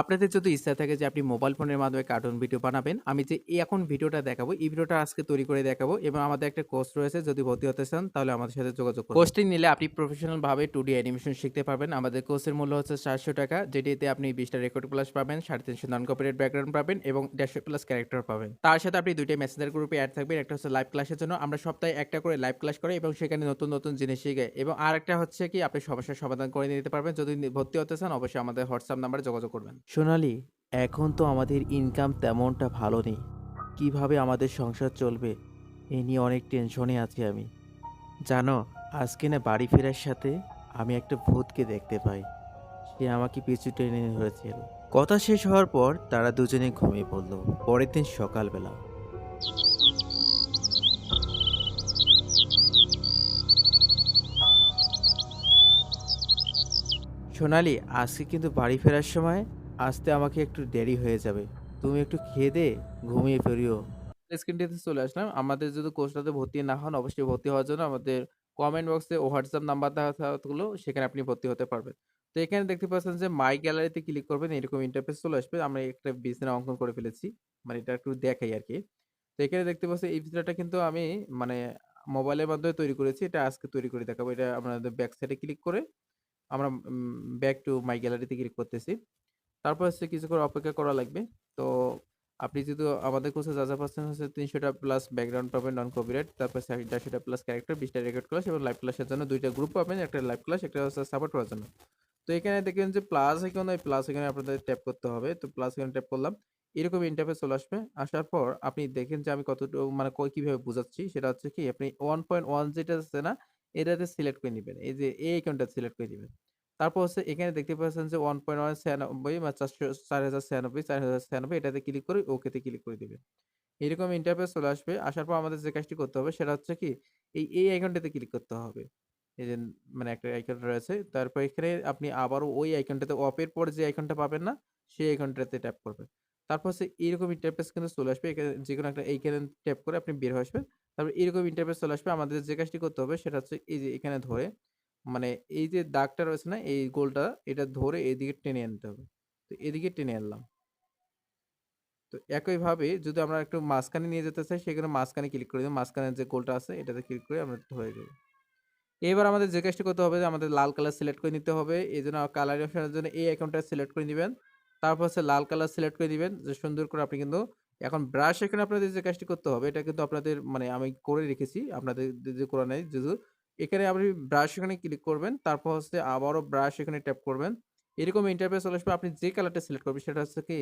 আপনাদের যদি ইচ্ছা থাকে যে আপনি মোবাইল ফোনের মাধ্যমে কার্টুন ভিডিও বানাবেন, আমি যে এখন ভিডিওটা দেখাবো, এই ভিডিওটা আজকে তৈরি করে দেখাবো এবং আমাদের একটা কোর্স রয়েছে। যদি ভর্তি হতে চান তাহলে আমাদের সাথে যোগাযোগ করুন। কোর্সটি নিলে আপনি প্রফেশনাল ভাবে 2D অ্যানিমেশন শিখতে পারবেন। আমাদের কোর্সের মূল্য হচ্ছে ৳৪০০ যেটিতে আপনি বিশটা রেকর্ড প্লাস পাবেন, ৩৫০ নন কপিরাইট ব্যাকগ্রাউন্ড পাবেন এবং ১৫০ প্লাস ক্যারেক্টার পাবেন। তার সাথে আপনি দুইটা মেসেঞ্জার গ্রুপে অ্যাড থাকবেন। একটা হচ্ছে লাইভ ক্লাসের জন্য। আমরা সপ্তাহে একটা করে লাইভ ক্লাস করাই এবং সেখানে নতুন, নতুন জিনিস শিখে এবং আরেকটা হচ্ছে কি আপনি সমস্যার সমাধান করে নিতে পারবেন। যদি ভর্তি হতে চান অবশ্যই আমাদের হোয়াটসঅ্যাপ নাম্বারে যোগাযোগ করবেন। সোনালি, এখন তো আমাদের ইনকাম তেমনটা ভালো নেই। কীভাবে আমাদের সংসার চলবে? এ নিয়ে অনেক টেনশনে আছি আমি। জানো, আজকে না বাড়ি ফেরার সাথে আমি একটা ভূতকে দেখতে পাই। সে আমাকে পিছু টেনে ধরেছিল। কথা শেষ হওয়ার পর তারা দুজনে ঘুমিয়ে পড়ল। পরের দিন সকালবেলা সোনালি, আজকে কিন্তু বাড়ি ফেরার সময় আসতে আমাকে একটু দেরি হয়ে যাবে। তুমি একটু খেয়ে দে, ঘুমিয়ে পড়িও। স্ক্রিনটিতে চলে আসলাম। আমাদের যদি কোর্সটাতে ভর্তি না হন, অবশ্যই ভর্তি হওয়ার জন্য আমাদের কমেন্ট বক্সে হোয়াটসঅ্যাপ নাম্বার দেওয়া সেখানে আপনি ভর্তি হতে পারবেন। তো এখানে দেখতে পাচ্ছেন যে মাই গ্যালারিতে ক্লিক করবেন, এরকম ইন্টারফেস চলে আসবে। আমরা একটা বিছানা অঙ্কন করে ফেলেছি। মানে এটা একটু দেখাই আর কি তো এখানে দেখতে পাচ্ছেন, এই বিছানাটা কিন্তু আমি মানে মোবাইলের মাধ্যমে তৈরি করেছি। এটা আজকে তৈরি করে দেখাবো। এটা আপনাদের ব্যাক সাইডে ক্লিক করে আমরা ব্যাক টু মাই গ্যালারিতে ক্লিক করতেছি। তারপর হচ্ছে কিছুক্ষণ অপেক্ষা করা লাগবে। তো আপনি যেহেতু আমাদের কোর্সে যা, যা পাচ্ছেন হচ্ছে তিনশোটা প্লাস ব্যাকগ্রাউন্ড পাবেন নন কপিরাইট। তারপর ৪০০ টা প্লাস ক্যারেক্টার, বিশটা রেকর্ড ক্লাস এবং লাইভ ক্লাসের জন্য দুইটা গ্রুপ পাবেন। একটা লাইভ ক্লাস, একটা হচ্ছে সাপোর্ট করার জন্য। তো এখানে দেখবেন যে প্লাস এখানে প্লাস এখানে আপনাদের ট্যাপ করতে হবে। তো প্লাস এখানে ট্যাপ করলাম। এরকম ইন্টারফেস চলে আসবে। আসার পর আপনি দেখেন যে আমি কতটুকু মানে কীভাবে বুঝাচ্ছি সেটা হচ্ছে কি আপনি 1.1 যেটা আছে না এটাতে সিলেক্ট করে নিবেন। এই যে এই আইকনটা সিলেক্ট করে দিবেন। তারপর হচ্ছে এখানে দেখতে পাচ্ছেন যে 1.196 বা ৪০০ ৪০৯৬ ৪০৯৬ এটাতে ক্লিক করে ওকেতে ক্লিক করে দিবেন। এরকম ইন্টারফেস চলে আসবে। আসার পর আমাদের যে কাজটি করতে হবে সেটা হচ্ছে কি এই, এই আইকনটাতে ক্লিক করতে হবে। এই যে মানে একটা আইকন রয়েছে। তারপর এখানে আপনি আবারও ওই আইকনটাতে অপের পর যে আইকনটা পাবেন না সেই আইকনটাতে ট্যাপ করবেন। তারপর হচ্ছে এরকম ইন্টারফেস কিন্তু চলে আসবে। এখানে যেকোনো একটা এইখানে ট্যাপ করে আপনি বের হয়ে আসবেন। তারপর এরকম ইন্টারফেস চলে আসবে। আমাদের যে কাজটি করতে হবে সেটা হচ্ছে এই যে এখানে ধরে মানে এই যে দাগটা রয়েছে না, এই গোলটা এটা ধরে এদিকে টেনে আনতে হবে। তো এদিকে টেনে আনলাম। তো একইভাবে যদি আমরা একটু মাঝখানে নিয়ে যেতে চাই, সেখানে মাঝখানে ক্লিক করে দিব। মাঝখানে যে গোলটা আছে, এটাতে ক্লিক করে আমরা ধরে দেব। এবার আমাদের যে কাজটি করতে হবে যে আমাদের লাল কালার সিলেক্ট করে নিতে হবে। এই জন্য কালার অপশনের জন্য এই আইকনটা সিলেক্ট করে নিবেন। তারপর হচ্ছে লাল কালার সিলেক্ট করে দিবেন। যে সুন্দর করে আপনি কিন্তু এখন ব্রাশ এখানে আপনাদের যে কাজটি করতে হবে, এটা কিন্তু আপনাদের মানে আমি করে রেখেছি। আপনাদের যদি করা নাই যদি এখানে আপনি ব্রাশ এখানে ক্লিক করবেন। তারপর হচ্ছে আবারও ব্রাশ এখানে ট্যাপ করবেন। এরকম ইন্টারফেস চলে আসবে। আপনি যে কালারটা সিলেক্ট করবেন সেটা হচ্ছে কি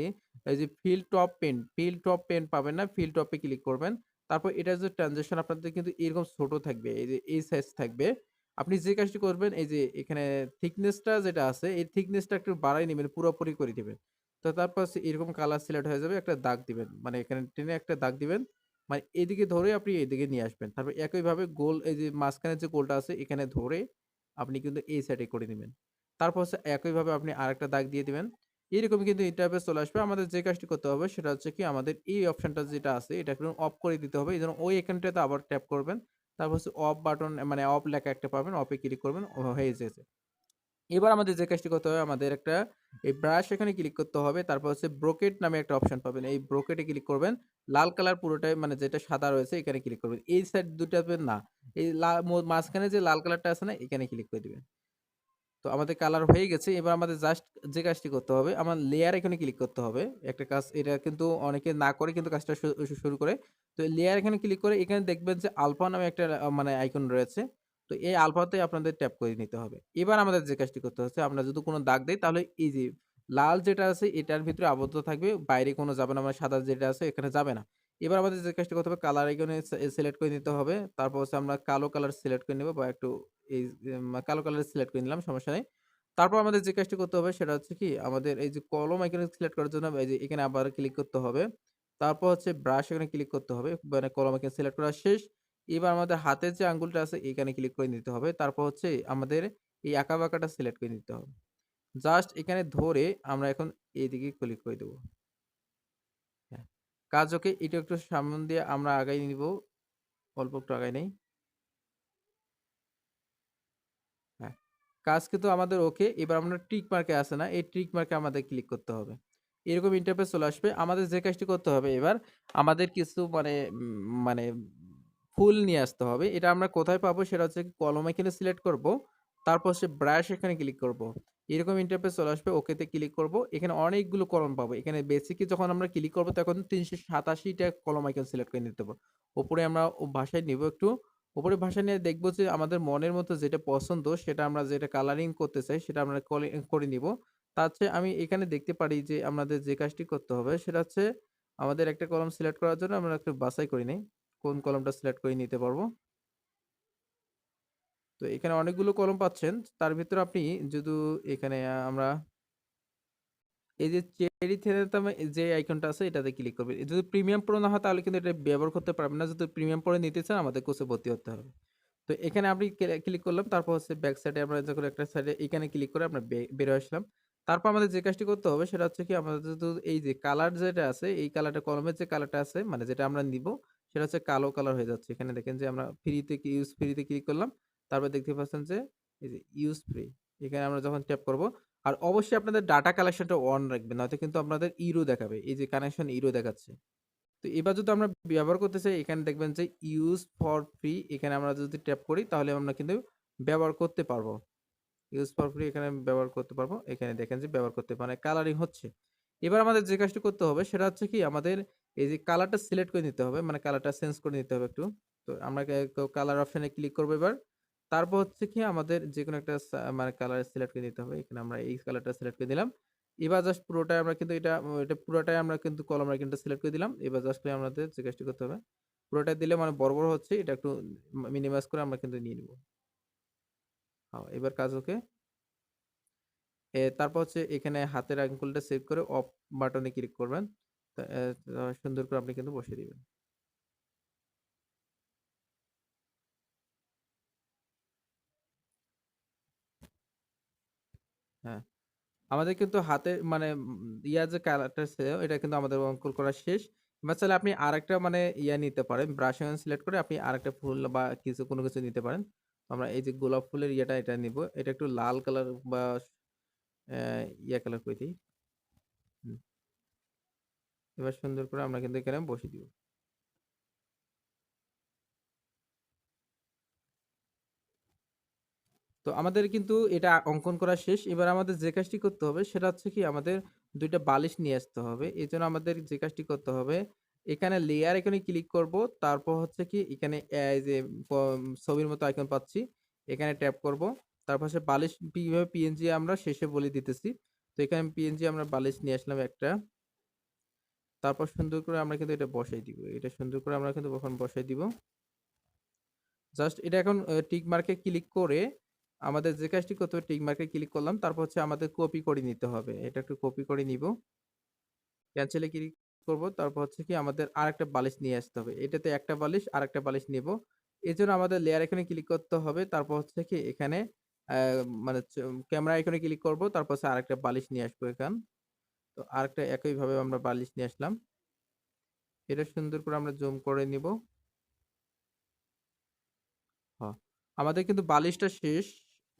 এই যে felt tip pen, felt tip pen পাবেন না। ফিল টপে ক্লিক করবেন। তারপর এটার যে ট্রানজিশন আপনাদের কিন্তু এরকম ছোট থাকবে। এই যে এই সাইজ থাকবে। আপনি যে কাজটি করবেন এই যে এখানে থিকনেসটা যেটা আছে এই থিকনেসটা একটু বাড়ায় নিবেন, পুরোপুরি করে দিবেন। তো তারপর এরকম কালার সিলেক্ট হয়ে যাবে। একটা দাগ দিবেন। মানে এখানে টেনে একটা দাগ দিবেন। মানে এদিকে ধরে আপনি এদিকে নিয়ে আসবেন। তারপর একইভাবে গোল এই যে মাঝখানে যে গোলটা আছে, এখানে ধরে আপনি কিন্তু এই সাইডে করে নেবেন তারপর হচ্ছে একইভাবে আপনি আরেকটা দাগ দিয়ে দিবেন। এরকম কিন্তু ইন্টারফেস চলে আসবে। আমাদের যে কাজটি করতে হবে সেটা হচ্ছে কি আমাদের এই অপশনটা যেটা আছে এটা একটু অফ করে দিতে হবে। এজন্য ওই আইকনটাতে আবার ট্যাপ করবেন। তারপর হচ্ছে অফ বাটন মানে অফ লেখা একটা পাবেন। অফে ক্লিক করবেন হয়ে গেছে। এবার আমাদের যে কাজটি করতে হবে, আমাদের একটা এই ব্রাশ এখানে ক্লিক করতে হবে। তারপর হচ্ছে ব্রোকেট নামে একটা অপশন পাবেন। এই ব্রোকেটে ক্লিক করবেন। লাল কালার পুরোটাই মানে যেটা সাদা রয়েছে এখানে ক্লিক করবেন। এই সাইড দুটাতে না। এই মাঝখানে যে লাল কালারটা আছে না, এখানে ক্লিক করে দিবেন। তো আমাদের কালার হয়ে গেছে। এবার আমাদের জাস্ট যে কাজটি করতে হবে, আমার লেয়ার এখানে ক্লিক করতে হবে। একটা কাজ, এটা কিন্তু অনেকে না করে কিন্তু কাজটা শুরু করে। তো লেয়ার এখানে ক্লিক করে এখানে দেখবেন যে আলফা নামে একটা মানে আইকন রয়েছে। তো এই আলফাতে আপনাদের ট্যাপ করে নিতে হবে। এবার আমাদের যে কাজটি করতে হচ্ছে, আমরা যদি কোনো দাগ দেই, তাহলে এই যে লাল যেটা আছে, এটার ভিতরে আবদ্ধ থাকবে। বাইরে কোনো যাবে না মানে সাদা যেটা আছে, এখানে যাবে না। এবার আমাদের যে কাজটি করতে হবে কালার এখানে সিলেক্ট করে নিতে হবে। তারপর হচ্ছে আমরা কালো কালার সিলেক্ট করে নেব বা একটু এই কালো কালার সিলেক্ট করে নিলাম, সমস্যা নেই। তারপর আমাদের যে কাজটি করতে হবে, সেটা হচ্ছে কি, আমাদের এই যে কলম এখানে সিলেক্ট করার জন্য এই যে এখানে আবার ক্লিক করতে হবে। তারপর হচ্ছে ব্রাশ এখানে ক্লিক করতে হবে। মানে কলম এখানে সিলেক্ট করা শেষ। এবার আমাদের হাতের যে আঙ্গুলটা আছে এখানে ক্লিক করে নিতে হবে। তারপর হচ্ছে আমাদের এই আঁকাবাঁকাটা সিলেক্ট করে নিতে হবে। জাস্ট এখানে ধরে আমরা এখন এদিকে ক্লিক করে দেব। হ্যাঁ, কাজ ওকে এটা একটু সামন দিয়ে আমরা আগাই নিব। অল্প একটু আগাই নেই। হ্যাঁ, কাজ কিন্তু আমাদের ওকে। এবার আমরা ট্রিক মার্কে আছে না? এই টিক মার্কে আমাদের ক্লিক করতে হবে। এরকম ইন্টারফেস চলে আসবে। আমাদের যে কাজটি করতে হবে এবার আমাদের কিছু মানে মানে ফুল নিয়ে আসতে হবে। এটা আমরা কোথায় পাবো? সেটা হচ্ছে কলম এখানে সিলেক্ট করব। তারপর হচ্ছে ব্রাশ এখানে ক্লিক করব। এরকম ইন্টারফেস চলে আসবে। ওকেতে ক্লিক করব। এখানে অনেকগুলো কলম পাবো। এখানে বেসিকে যখন আমরা ক্লিক করব তখন তিনশো সাতাশিটা কলম আইকন সিলেক্ট করে নিতে হবে। উপরে আমরা ভাষায় নিব একটু। উপরে ভাষায় নিয়ে দেখব যে আমাদের মনের মতো যেটা পছন্দ সেটা আমরা যেটা কালারিং করতে চাই সেটা আমরা করে নিব। তার চেয়ে আমি এখানে দেখতে পারি যে আমাদের যে কাজটি করতে হবে সেটা হচ্ছে আমাদের একটা কলম সিলেক্ট করার জন্য আমরা একটু বাছাই করে নেই। কোন কলমটা সিলেক্ট করে নিতে পারব। তো এখানে অনেকগুলো কলম পাচ্ছেন। তার ভিতরে আপনি যদি এখানে আমরা এই যে চেরি থেরাতামে যে আইকনটা আছে, এটাতে ক্লিক করবেন। যদি প্রিমিয়াম প্রো না হয়, তাহলে কিন্তু এটা ব্যবহার করতে পারবেন না। যদি প্রিমিয়াম প্রো নিতে চান, আমাদের কোর্সে ভর্তি হতে হবে। তো এখানে ক্লে ক্লিক করলাম। তারপর হচ্ছে ব্যাক সাইডে আমরা যখন একটা সাইডে এখানে ক্লিক করে আমরা বের আসলাম। তারপর আমাদের যে কাজটি করতে হবে, সেটা হচ্ছে কি, আমাদের এই যে কালার যেটা আছে, এই কালারটা কলমের যে কালারটা আছে মানে যেটা আমরা নিব সেটা হচ্ছে কালো কালার হয়ে যাচ্ছে। এখানে দেখেন যে আমরা ফ্রিতে ইউজ ফ্রিতে ক্লিক করলাম। তারপর দেখতে পাচ্ছেন যে, এই যে ইউজ ফ্রি এখানে আমরা যখন ট্যাপ করব, আর অবশ্যই আপনাদের ডাটা কালেকশনটা অন রাখবেন। নয়তো কিন্তু আপনাদের ইরো দেখাবে। এই যে কানেকশন ইরো দেখাচ্ছে। তো এবার যদি আমরা ব্যবহার করতে চাই, এখানে দেখবেন যে ইউজ ফর ফ্রি এখানে আমরা যদি ট্যাপ করি, তাহলে আমরা কিন্তু ব্যবহার করতে পারব। ইউজ ফর ফ্রি এখানে ব্যবহার করতে পারব। এখানে দেখেন যে ব্যবহার করতে মানে কালারিং হচ্ছে। এবার আমাদের যে কাজটি করতে হবে, সেটা হচ্ছে কি, আমাদের এই যে কালারটা সিলেক্ট করে নিতে হবে। মানে কালারটা চেঞ্জ করে নিতে হবে একটু। তো আমরা কালার অপশনে ক্লিক করব এবার। তারপর হচ্ছে কি আমাদের যেকোনো একটা মানে কালার সিলেক্ট করে নিতে হবে। এখানে আমরা এই কালারটা সিলেক্ট করে দিলাম। এবার জাস্ট পুরোটাই আমরা কিন্তু এটা এটা পুরোটাই আমরা কিন্তু কলম আইকনটা সিলেক্ট করে দিলাম। এবার জাস্ট করে আমাদের যে কাজটি করতে হবে। পুরোটা দিলে মানে বড়, বড় হচ্ছে এটা একটু মিনিমাইজ করে আমরা কিন্তু নিয়ে নিব। হ্যাঁ, এবার কাজ ওকে। তারপর হচ্ছে এখানে হাতের আঙ্গুলটা সেভ করে অফ বাটনে ক্লিক করবেন। সুন্দর করে আপনি কিন্তু বসিয়ে দিবেন। হ্যাঁ। আমাদের কিন্তু হাতের মানে ইয়া যে কালারটা আছে, এটা কিন্তু আমাদের অঙ্কন করা শেষ। এবার চাইলে আপনি আরেকটা মানে ইয়া নিতে পারেন। ব্রাশ এখানে সিলেক্ট করে আপনি আরেকটা ফুল বা কিছু, কোনো কিছু নিতে পারেন। আমরা এই যে গোলাপ ফুলের ইয়েটা এটা নিব। এটা একটু লাল কালার বা ইয়া কালার করে দেই। এবার সুন্দর করে আমরা কিন্তু এখানে বসিয়ে দিব। তো আমাদের কিন্তু এটা অঙ্কন করা শেষ। এবার আমাদের যে কাজটি করতে হবে সেটা হচ্ছে কি আমাদের দুইটা বালিশ নিয়ে আসতে হবে। এই জন্য আমাদের যে কাজটি করতে হবে, এখানে লেয়ার এখানে ক্লিক করব। তারপর হচ্ছে কি এখানে যে ছবির মতো আইকন পাচ্ছি। এখানে ট্যাপ করব। তারপর হচ্ছে বালিশ, কীভাবে পিএনজি আমরা শেষে বলে দিতেছি। তো এখানে পিএনজি আমরা বালিশ নিয়ে আসলাম একটা। তারপর সুন্দর করে আমরা কিন্তু এটা বসাই দিব। এটা সুন্দর করে আমরা কিন্তু এখন বসাই দিব। জাস্ট এটা এখন টিক মার্কে ক্লিক করে আমাদের যে কাজটি করতে হবে টিক মার্কে ক্লিক করলাম। তারপর হচ্ছে আমাদের কপি করে নিতে হবে। এটা একটু কপি করে নিব। ক্যানসেলে ক্লিক করব। তারপর হচ্ছে কি আমাদের আরেকটা বালিশ নিয়ে আসতে হবে। এটাতে একটা বালিশ আর একটা বালিশ নিব। এজন্য আমাদের লেয়ার এখানে ক্লিক করতে হবে। তারপর হচ্ছে কি এখানে মানে ক্যামেরা এখানে ক্লিক করব। তারপর হচ্ছে আরেকটা বালিশ নিয়ে আসব এখান। তো আরেকটা একইভাবে আমরা বালিশ নিয়ে আসলাম। এটা সুন্দর করে আমরা জুম করে নিব। আমাদের কিন্তু বালিশটা শেষ।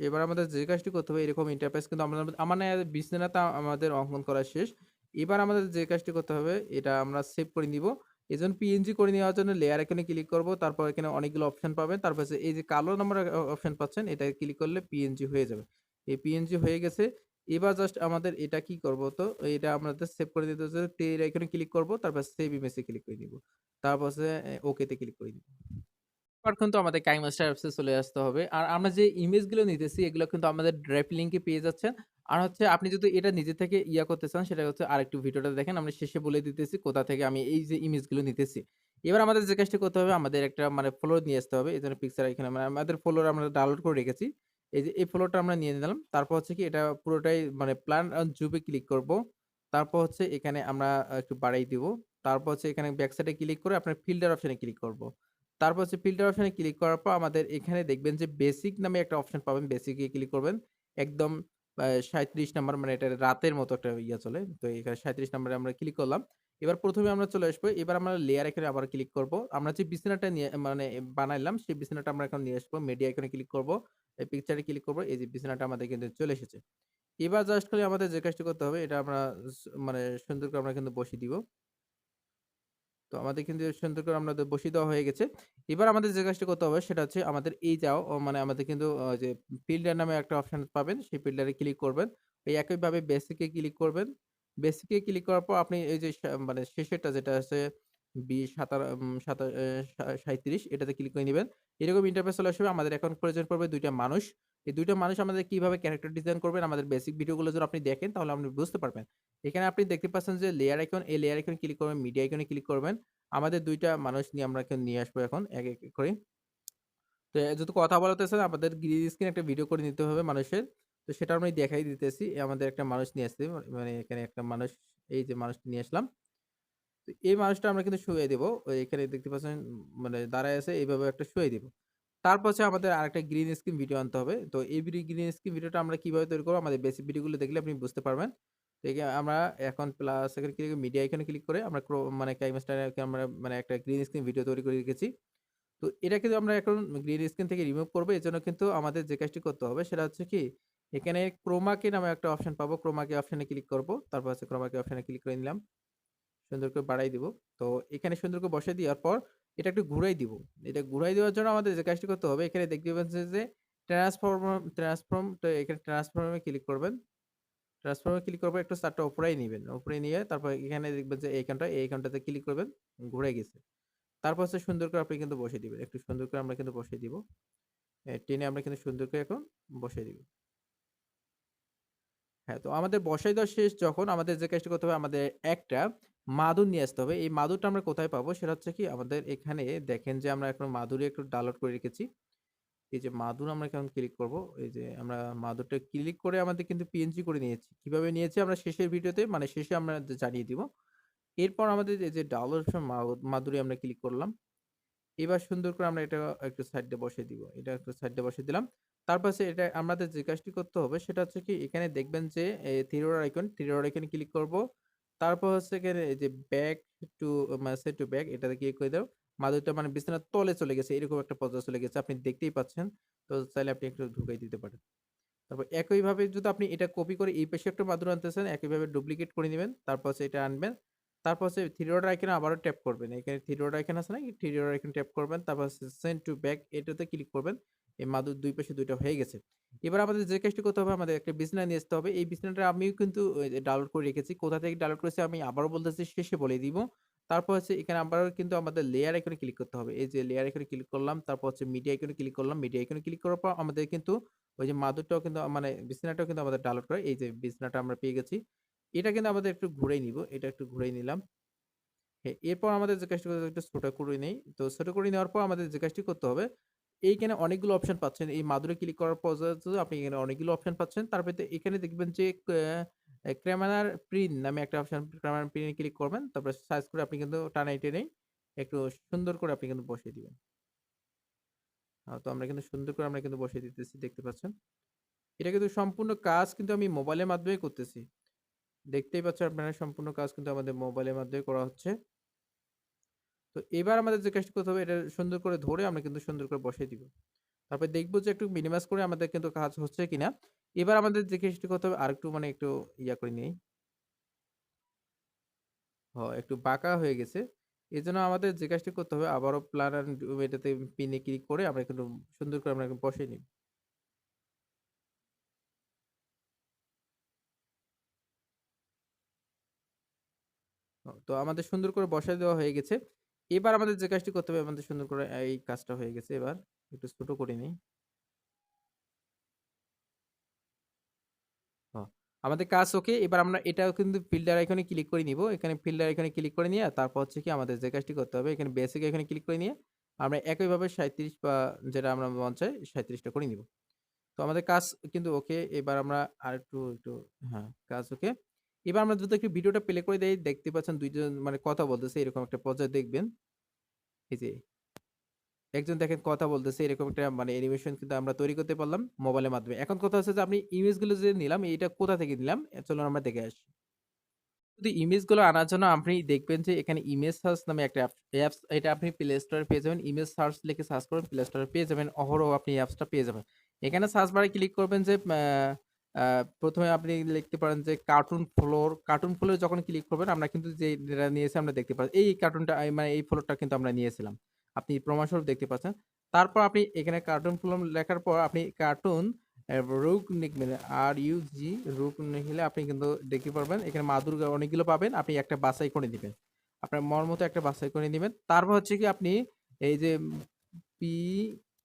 এবার আমাদের যে কাজটি করতে হবে, এরকম ইন্টারফেস কিন্তু আমরা মানে বিছানাটা আমাদের অঙ্কন করা শেষ। এবার আমাদের যে কাজটি করতে হবে, এটা আমরা সেভ করে নিব। এই জন্য পিএনজি করে নেওয়ার জন্য লেয়ার এখানে ক্লিক করব। তারপর এখানে অনেকগুলো অপশন পাবেন। তারপর এই যে কালো নাম্বার অপশন পাচ্ছেন এটায় ক্লিক করলে পিএনজি হয়ে যাবে। এই পিএনজি হয়ে গেছে। এবার জাস্ট আমাদের এটা কি করব তো এটা আমাদের সেভ করে দিতে হচ্ছে তীর আইকনে ক্লিক করব। তারপর সেভ ইমেজ ক্লিক করে দিব। তারপর হচ্ছে, এ ওকে তে ক্লিক করে দিব। এবার কিন্তু আমাদের কাইমাস্টার অ্যাপসে চলে আসতে হবে। আর আমরা যে ইমেজগুলো নিতেছি, এগুলো কিন্তু আমাদের ড্রাইভ লিংকে পেয়ে যাচ্ছেন। আর হচ্ছে আপনি যদি এটা নিজে থেকে ইয়া করতে চান, সেটা হচ্ছে আরেকটু ভিডিওটা দেখেন। আমরা শেষে বলে দিতেছি কোথা থেকে আমি এই যে ইমেজগুলো নিতেছি। এবার আমাদের যে কাজটা করতে হবে, আমাদের একটা মানে ফ্লোর নিয়ে আসতে হবে। এই জন্য পিকচার এখানে মানে আমাদের ফ্লোর আমরা ডাউনলোড করে রেখেছি। এই যে, এই ফ্লোরটা আমরা নিয়ে নিলাম। তারপর হচ্ছে কি, এটা পুরোটাই মানে প্ল্যান জুমে ক্লিক করব। তারপর হচ্ছে এখানে আমরা একটু বাড়াই দিব। তারপর হচ্ছে এখানে ব্যাক সাইডে ক্লিক করে আপনার ফিল্টার অপশানে ক্লিক করব। তারপর হচ্ছে ফিল্টার অপশানে ক্লিক করার পর আমাদের এখানে দেখবেন যে বেসিক নামে একটা অপশন পাবেন। বেসিক ক্লিক করবেন। একদম ৩৭ নাম্বার মানে এটা রাতের মতো একটা ইয়ে চলে। তো এখানে ৩৭ নাম্বারে আমরা ক্লিক করলাম। এবার প্রথমে আমরা চলে আসব। এবার আমরা লেয়ার এখানে আবার ক্লিক করব। আমরা যে বিছানাটা নিয়ে মানে বানাইলাম, সেই বিছানাটা আমরা এখন নিয়ে আসব। মিডিয়া এখানে ক্লিক করব। এই পিকচারে ক্লিক করব। এই যে বিছানাটা আমাদের কিন্তু চলে এসেছে। এবার জাস্ট খালি আমাদের যে কাজটি করতে হবে, এটা আমরা মানে সুন্দর করে আমরা কিন্তু বসিয়ে দিব। তো আমাদের কিন্তু সুন্দর করে আমাদের বসিয়ে দেওয়া হয়ে গেছে। এবার আমাদের যে কাজটি করতে হবে, সেটা হচ্ছে আমাদের এই যাও মানে আমাদের কিন্তু যে ফিল্টার নামে একটা অপশন পাবেন। সেই ফিল্টারে ক্লিক করবেন। এই একইভাবে বেসিকে ক্লিক করবেন। বেসিক ক্লিক করার পর আপনি এই যে মানে শেষেরটা যেটা আছে ২০ সাতা উম সাতা এ সা ৩৭ এটাতে ক্লিক করে নেবেন এরকম ইন্টারফেস চলে আসবে। আমাদের এখন প্রয়োজন পড়বে দুইটা মানুষ। এই দুইটা মানুষ আমাদের কীভাবে ক্যারেক্টার ডিজাইন করবেন আমাদের বেসিক ভিডিওগুলো যদি আপনি দেখেন তাহলে আপনি বুঝতে পারবেন। এখানে আপনি দেখতে পাচ্ছেন যে লেয়ার আইকন, এই লেয়ার আইকনে ক্লিক করবেন, মিডিয়া আইকনে ক্লিক করবেন। আমাদের দুইটা মানুষ নিয়ে আমরা এখন নিয়ে আসব এখন এক, এক করে। তো যেহেতু কথা বলাতেছে আমাদের গ্রিন স্ক্রিন একটা ভিডিও করে নিতে হবে মানুষের। তো সেটা আমি দেখাই দিতেছি। আমাদের একটা মানুষ নিয়ে আসছি। মানে এখানে একটা মানুষ, এই যে মানুষটা নিয়ে আসলাম। তো এই মানুষটা আমরা কিন্তু শুয়ে দেবো এখানে দেখতে পাচ্ছেন মানে দাঁড়ায় আছে, এইভাবে একটা শুয়ে দিব। তারপর হচ্ছে আমাদের আরেকটা গ্রিন স্ক্রিন ভিডিও আনতে হবে। তো এই গ্রিন স্ক্রিন ভিডিওটা আমরা কীভাবে তৈরি করব আমাদের বেসিক ভিডিওগুলো দেখলে আপনি বুঝতে পারবেন। আমরা এখন প্লাস এখানে ক্লিক মিডিয়া এখানে ক্লিক করে আমরা মানে কাইমাস্টারে আমরা মানে একটা গ্রিন স্ক্রিন ভিডিও তৈরি করে রেখেছি। তো এটা কিন্তু আমরা এখন গ্রিন স্ক্রিন থেকে রিমুভ করব। জন্য কিন্তু আমাদের যে কাজটি করতে হবে সেটা হচ্ছে কি এখানে ক্রোমা কি নামে একটা অপশন পাবো। ক্রোমা কি অপশনে ক্লিক করব। তারপর হচ্ছে ক্রোমা কি অপশনে ক্লিক করে নিলাম। সুন্দর করে বাড়াই দিব। তো এখানে সুন্দর করে বসায় দেওয়ার পর এটা একটু ঘুরাই দিব। এটা ঘুরাই দেওয়ার জন্য আমাদের যে কাজটি করতে হবে, এখানে দেখতে পাচ্ছেন যে ট্রান্সফর্ম ট্রান্সফর্ম তো এখানে ট্রান্সফর্মে ক্লিক করবেন। ট্রান্সফর্মে ক্লিক পর একটু চারটা উপরেই নিবেন। উপরে নিয়ে তারপর এখানে দেখবেন যে এইখানটা এইখানটাতে ক্লিক করবেন। ঘুরে গেছে। তারপর হচ্ছে সুন্দর করে আপনি কিন্তু বসিয়ে দিবেন। একটু সুন্দর করে আমরা কিন্তু বসিয়ে দিব। টেনে আমরা কিন্তু সুন্দর করে এখন বসিয়ে দিব। হ্যাঁ, তো আমাদের বসাই দেওয়া শেষ যখন আমাদের যে কাজটি করতে হবে আমাদের একটা মাদুর নিয়ে আসতে হবে। এই মাদুরটা আমরা কোথায় পাবো? সেটা হচ্ছে কি আমাদের এখানে দেখেন যে আমরা এখন মাদুরে একটু ডাউনলোড করে রেখেছি। এই যে মাদুর আমরা এখন ক্লিক করব। এই যে আমরা মাদুরটা ক্লিক করে আমাদের কিন্তু পিএনজি করে নিয়েছি। কীভাবে নিয়েছি আমরা শেষের ভিডিওতে মানে শেষে আমরা জানিয়ে দিব। এরপর আমাদের এই যে ডাউনলোড অপশন মাদুরে আমরা ক্লিক করলাম। এবার সুন্দর করে আমরা এটা একটু সাইডে বসিয়ে দিব। এটা একটু সাইডে বসিয়ে দিলাম। তারপর হচ্ছে এটা আমাদের যে কাজটি করতে হবে সেটা হচ্ছে কি এখানে দেখবেন যে এ থ্রি আইকন, থ্রি আইকনে ক্লিক করব। তারপর হচ্ছে এখানে এই যে back to set to back এটাতে ক্লিক করে দাও। মাদুরটা মানে বিছানার তলে চলে গেছে। এরকম একটা পর্যায়ে চলে গেছে। আপনি দেখতেই পাচ্ছেন। তো চাইলে আপনি একটু ঢুকাই দিতে পারেন। তারপর একইভাবে যদি আপনি এটা কপি করে এই পাশে একটা মাদুর আনতেছেন, একইভাবে ডুপ্লিকেট করে নেবেন তারপর হচ্ছে এটা আনবেন। তারপর হচ্ছে থ্রি ডট আইকনে আবারও ট্যাপ করবেন। এখানে থ্রি ডট আইকন আছে না? এই থ্রি ডট আইকনে ট্যাপ করবেন। তারপর সেন্ড টু ব্যাক এটাতে ক্লিক করবেন। এই মাদুর দুই পাশে দুইটা হয়ে গেছে। এবার আমাদের যে কাজটি করতে হবে আমাদের একটা বিছানা নিয়ে আসতে হবে। এই বিছানাটা আমিও কিন্তু ডাউনলোড করে রেখেছি। কোথা থেকে ডাউনলোড করেছি আমি আবারও বলতেছি শেষে বলে দিব। তারপর হচ্ছে এখানে আবারও কিন্তু আমাদের লেয়ার আইকনে ক্লিক করতে হবে। এই যে লেয়ার আইকনে ক্লিক করলাম। তারপর হচ্ছে মিডিয়া আইকনে ক্লিক করলাম। মিডিয়া আইকনে ক্লিক করার পর আমাদের কিন্তু ওই যে মাদুরটাও কিন্তু মানে বিছানাটাও কিন্তু আমাদের ডাউনলোড করে এই যে বিছানাটা আমরা পেয়ে গেছি। এটা কিন্তু আমাদের একটু ঘুরাই নিব। এটা একটু ঘুরাই নিলাম। হ্যাঁ, এরপর আমাদের যে কাজটি করতে হবে একটু ছোট করে নেই। তো ছোট করে নেওয়ার পর আমাদের যে কাজটি করতে হবে এইখানে অনেকগুলো অপশন পাচ্ছেন। এই মাদুরে ক্লিক করার পর আপনি এখানে অনেকগুলো অপশন পাচ্ছেন। তার ভেতরে এখানে দেখবেন যে ক্যামেরার প্রিন্ট নামে একটা অপশন ক্যামেরার প্রিন্ট ক্লিক করবেন। তারপরে সার্চ করে আপনি কিন্তু টানাই টেনেই একটু সুন্দর করে আপনি কিন্তু বসিয়ে দিবেন। আ তো আমরা কিন্তু সুন্দর করে আমরা কিন্তু বসিয়ে দিতেছি, দেখতে পাচ্ছেন। এটা কিন্তু সম্পূর্ণ কাজ কিন্তু আমি মোবাইলের মাধ্যমে করতেছি। দেখতেই পাচ্ছেন আপনারা সম্পূর্ণ কাজ কিন্তু আমাদের মোবাইলের মাধ্যমে করা হচ্ছে। তো এবার আমাদের যে কাজটি করতে হবে, এটা সুন্দর করে ধরে আমরা কিন্তু সুন্দর করে বসিয়ে দিব। তারপরে দেখব যে একটু মিনিমাইজ করে আমাদের কিন্তু কাজ হচ্ছে কিনা। এবার আমাদের যে কাজটি করতে হবে, আরেকটু মানে একটু ইয়া করে নেই। হ, একটু বাঁকা হয়ে গেছে। এজন্য আমাদের যে কাজটি করতে হবে, আবারও প্লান এন্ড এটাতে পিন ক্লিক করে আমরা কিন্তু সুন্দর করে আমরা বসিয়ে। ও তো আমাদের সুন্দর করে বসায় দেওয়া হয়ে গেছে। এবার আমাদের যে কাজটি করতে হবে আমাদের সুন্দর করে এই কাজটা হয়ে গেছে এবার। একটু ছোট করে নেই। আমাদের কাজ ওকে। এবার আমরা এটাও কিন্তু ফিল্টার আইকনে ক্লিক করে নিব। এখানে ফিল্টার আইকনে ক্লিক করে নিয়ে তারপর হচ্ছে কি আমাদের যে কাজটি করতে হবে এখানে বেসিক এখানে ক্লিক করে নিয়ে আমরা একইভাবে ৩৭ বা যেটা আমরা মন চাই ৩৭ টা করে নিব। তো আমাদের কাজ কিন্তু ওকে। এবার আমরা আরেকটু একটু হ্যাঁ, কাজ ওকে। এবার আমরা যদি একটু ভিডিওটা প্লে করে দেই দেখতে পাচ্ছেন দুইজন মানে কথা বলতেছে, এরকম একটা পর্যায়ে দেখবেন। এই যে, একজন দেখেন কথা বলতেছে, এরকম একটা মানে অ্যানিমেশন কিন্তু আমরা তৈরি করতে পারলাম মোবাইলের মাধ্যমে। এখন কথা হচ্ছে যে আপনি ইমেজগুলো যে নিলাম, এটা কোথা থেকে নিলাম? চলুন আমরা দেখে আসি। শুধু ইমেজগুলো আনার জন্য আপনি দেখবেন যে এখানে ইমেজ সার্চ নামে একটা অ্যাপ অ্যাপস এটা আপনি প্লে স্টোরে পেয়ে যাবেন। ইমেজ সার্চ লিখে সার্চ করবেন প্লে স্টোরে পেয়ে যাবেন। অহরহ আপনি অ্যাপসটা পেয়ে যাবেন। এখানে সার্চ বারে ক্লিক করবেন যে আ আ ১ম এ আপনি লিখতে পারেন যে কার্টুন ফ্লোর, কার্টুন ফ্লোরে যখন ক্লিক করবেন আমরা কিন্তু যে যেটা নিয়েছি আমরা দেখতে পাচ্ছি। এই কার্টুনটা মানে এই ফ্লোরটা কিন্তু আমরা নিয়েছিলাম। আপনি প্রমাণস্বরূপ দেখতে পাচ্ছেন। তারপর আপনি এখানে কার্টুন ফ্লোর লেখার পর আপনি কার্টুন অ্যা রুক লিখবেন আর-ইউ-জি রুক লিখলে আপনি কিন্তু দেখতে পারবেন। এখানে মা অনেকগুলো পাবেন। আপনি একটা বাছাই করে নিবেন। আপনার মন মতো একটা বাছাই করে নিবেন। তারপর হচ্ছে কি আপনি এই যে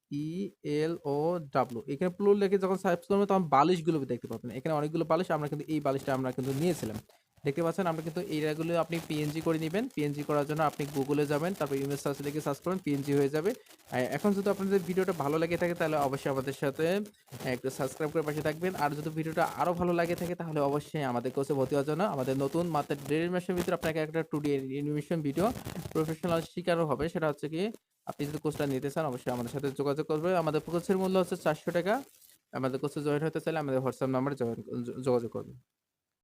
পি-ই-এল-ও-ডাব্লু এখানে প্লুর লিখে যখন সার্চ করবেন তখন বালিশগুলো দেখতে পাবেন। এখানে অনেকগুলো বালিশ, আমরা কিন্তু এই বালিশটা আমরা কিন্তু নিয়েছিলাম। দেখতে পাচ্ছেন, আমরা কিন্তু এইগুলো আপনি পিএনজি করে নিবেন। পিএনজি করার জন্য আপনি গুগলে যাবেন। তারপর ইমেজ সার্চ লিখে সার্চ করবেন পিএনজি হয়ে যাবে। এখন যদি আপনাদের ভিডিওটা ভালো লেগে থাকে, তাহলে অবশ্যই আমাদের সাথে একটু সাবস্ক্রাইব করে পাশে থাকবেন। আর যদি ভিডিওটা আরও ভালো লাগে থাকে, তাহলে অবশ্যই আমাদের কোর্সে ভর্তি হওয়ার জন্য আমাদের নতুন মাত্র ১.৫ মাসের ভিতরে আপনাকে একটা 2D অ্যানিমেশন ভিডিও প্রফেশনাল শিকারও হবে। সেটা হচ্ছে কি, আপনি যদি কোর্সটা নিতে চান, অবশ্যই আমাদের সাথে যোগাযোগ করবেন। আমাদের কোর্সের মূল্য হচ্ছে ৳৪০০ আমাদের কোর্সে জয়েন হতে চাইলে আমাদের হোয়াটসঅ্যাপ নাম্বারে যোগাযোগ করবেন।